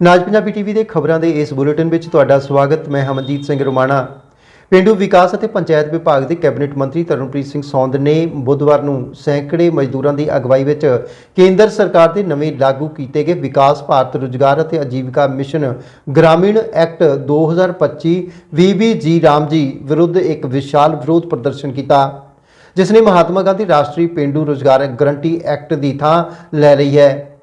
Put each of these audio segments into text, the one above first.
ਨਾਜ Punjabi TV ਦੇ ਖਬਰਾਂ ਦੇ ਇਸ ਬੁਲੇਟਿਨ ਵਿੱਚ ਤੁਹਾਡਾ ਸਵਾਗਤ, ਮੈਂ ਹਮਨਜੀਤ ਸਿੰਘ ਰੋਮਾਣਾ। ਪਿੰਡੂ ਵਿਕਾਸ ਅਤੇ ਪੰਚਾਇਤ ਵਿਭਾਗ ਦੇ ਕੈਬਨਿਟ ਮੰਤਰੀ ਤਰਨਪ੍ਰੀਤ ਸਿੰਘ ਸੌਂਦ ਨੇ ਬੁੱਧਵਾਰ ਨੂੰ ਸੈਂਕੜੇ ਮਜ਼ਦੂਰਾਂ ਦੀ ਅਗਵਾਈ ਵਿੱਚ ਕੇਂਦਰ ਸਰਕਾਰ ਦੇ ਨਵੇਂ ਲਾਗੂ ਕੀਤੇ ਗਏ ਵਿਕਾਸ ਭਾਰਤ ਰੁਜ਼ਗਾਰ ਅਤੇ ਆਜੀਵਿਕਾ ਮਿਸ਼ਨ ਗ੍ਰਾਮੀਣ ਐਕਟ 2025 ਵੀਬੀਜੀ ਰਾਮਜੀ ਵਿਰੁੱਧ ਇੱਕ ਵਿਸ਼ਾਲ ਵਿਰੋਧ ਪ੍ਰਦਰਸ਼ਨ ਕੀਤਾ, ਜਿਸ ਨੇ ਮਹਾਤਮਾ ਗਾਂਧੀ ਰਾਸ਼ਟਰੀ ਪਿੰਡੂ ਰੁਜ਼ਗਾਰ ਗਰੰਟੀ ਐਕਟ ਦੀ ਥਾਂ ਲੈ ਲਈ ਹੈ।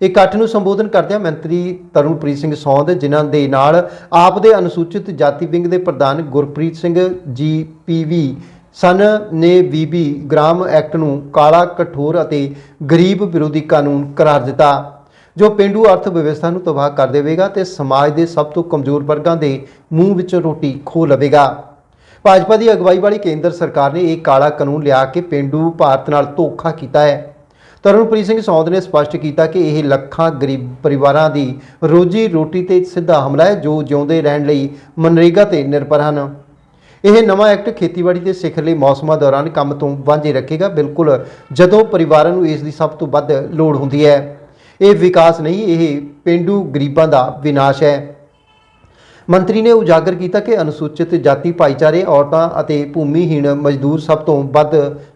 ਇਕੱਠ ਨੂੰ ਸੰਬੋਧਨ ਕਰਦਿਆਂ ਮੰਤਰੀ ਤਰਨਪ੍ਰੀਤ ਸਿੰਘ ਸੌਂਦ, ਜਿਨ੍ਹਾਂ ਦੇ ਨਾਲ ਆਪ ਦੇ ਅਨੁਸੂਚਿਤ ਜਾਤੀ ਵਿੰਗ ਦੇ ਪ੍ਰਧਾਨ ਗੁਰਪ੍ਰੀਤ ਸਿੰਘ ਜੀ ਜੀਪੀਵੀ ਸਨ ਨੇ ਬੀਬੀ ਗ੍ਰਾਮ ਐਕਟ ਨੂੰ ਕਾਲਾ, ਕਠੋਰ ਅਤੇ ਗਰੀਬ ਵਿਰੋਧੀ ਕਾਨੂੰਨ ਕਰਾਰ ਦਿੱਤਾ, ਜੋ ਪਿੰਡੂ ਅਰਥ ਵਿਵਸਥਾ ਨੂੰ ਤਬਾਹ ਕਰ ਦੇਵੇਗਾ ਤੇ ਸਮਾਜ ਦੇ ਸਭ ਤੋਂ ਕਮਜ਼ੋਰ ਵਰਗਾਂ ਦੇ ਮੂੰਹ ਵਿੱਚੋਂ ਰੋਟੀ ਖੋਹ ਲਵੇਗਾ। ਭਾਜਪਾ ਦੀ ਅਗਵਾਈ ਵਾਲੀ ਕੇਂਦਰ ਸਰਕਾਰ ਨੇ ਇਹ ਕਾਲਾ ਕਾਨੂੰਨ ਲਿਆ ਕੇ ਪਿੰਡੂ ਭਾਰਤ ਨਾਲ ਧੋਖਾ ਕੀਤਾ ਹੈ। ਤਰਨਪ੍ਰੀਤ ਸਿੰਘ ਸੌਂਦ ਨੇ ਸਪਸ਼ਟ ਕੀਤਾ ਕਿ ਇਹ ਲੱਖਾਂ ਗਰੀਬ ਪਰਿਵਾਰਾਂ ਦੀ ਰੋਜੀ ਰੋਟੀ ਤੇ ਸਿੱਧਾ ਹਮਲਾ ਹੈ, ਜੋ ਜਿਉਂਦੇ ਰਹਿਣ ਲਈ ਮਨਰੇਗਾ ਤੇ ਨਿਰਭਰ ਹਨ। ਇਹ ਨਵਾਂ ਐਕਟ ਖੇਤੀਬਾੜੀ ਦੇ ਸਿਖਰ ਲਈ ਮੌਸਮਾਂ ਦੌਰਾਨ ਕੰਮ ਤੋਂ ਵਾਂਝੇ ਰੱਖੇਗਾ। ਬਿਲਕੁਲ ਜਦੋਂ ਪਰਿਵਾਰਾਂ ਨੂੰ ਇਸ ਦੀ ਸਭ ਤੋਂ ਵੱਧ ਲੋੜ ਹੁੰਦੀ ਹੈ, ਇਹ ਵਿਕਾਸ ਨਹੀਂ, ਇਹ ਪਿੰਡੂ ਗਰੀਬਾਂ ਦਾ ਵਿਨਾਸ਼ ਹੈ। ਮੰਤਰੀ ਨੇ ਉਜਾਗਰ ਕੀਤਾ ਕਿ ਅਨੁਸੂਚਿਤ ਜਾਤੀ ਭਾਈਚਾਰੇ, ਔਰਤਾਂ ਅਤੇ ਭੂਮੀਹੀਣ ਮਜ਼ਦੂਰ ਸਭ ਤੋਂ ਵੱਧ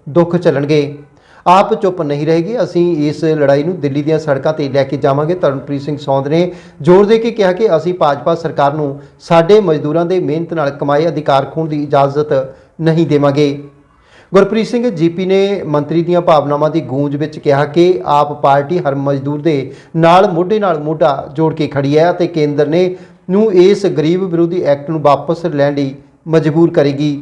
ਦੁੱਖ ਚੱਲਣਗੇ ਆਪ ਚੁੱਪ ਨਹੀਂ ਰਹੇਗੀ। ਅਸੀਂ ਇਸ ਲੜਾਈ ਨੂੰ ਦਿੱਲੀ ਦੀਆਂ ਸੜਕਾਂ ਤੇ ਲੈ ਕੇ ਜਾਵਾਂਗੇ। ਤਰਨਪ੍ਰੀਤ ਸਿੰਘ ਸੌਂਦ ਨੇ ਜ਼ੋਰ ਦੇ ਕੇ ਕਿਹਾ ਕਿ ਅਸੀਂ ਭਾਜਪਾ ਸਰਕਾਰ ਨੂੰ ਸਾਡੇ ਮਜ਼ਦੂਰਾਂ ਦੇ ਮਿਹਨਤ ਨਾਲ ਕਮਾਏ ਅਧਿਕਾਰ ਖੋਣ ਦੀ ਇਜਾਜ਼ਤ ਨਹੀਂ ਦੇਵਾਂਗੇ। ਗੁਰਪ੍ਰੀਤ ਸਿੰਘ ਜੀਪੀ ਨੇ ਮੰਤਰੀ ਦੀਆਂ ਭਾਵਨਾਵਾਂ ਦੀ ਗੂੰਜ ਵਿੱਚ ਕਿਹਾ ਕਿ ਆਪ ਪਾਰਟੀ ਹਰ ਮਜ਼ਦੂਰ ਦੇ ਨਾਲ ਮੋਢੇ ਨਾਲ ਮੋਢਾ ਜੋੜ ਕੇ ਖੜੀ ਹੈ ਅਤੇ ਕੇਂਦਰ ਨੇ ਨੂੰ ਇਸ ਗਰੀਬ ਵਿਰੋਧੀ ਐਕਟ ਨੂੰ ਵਾਪਸ ਲੈਣ ਲਈ ਮਜਬੂਰ ਕਰੇਗੀ।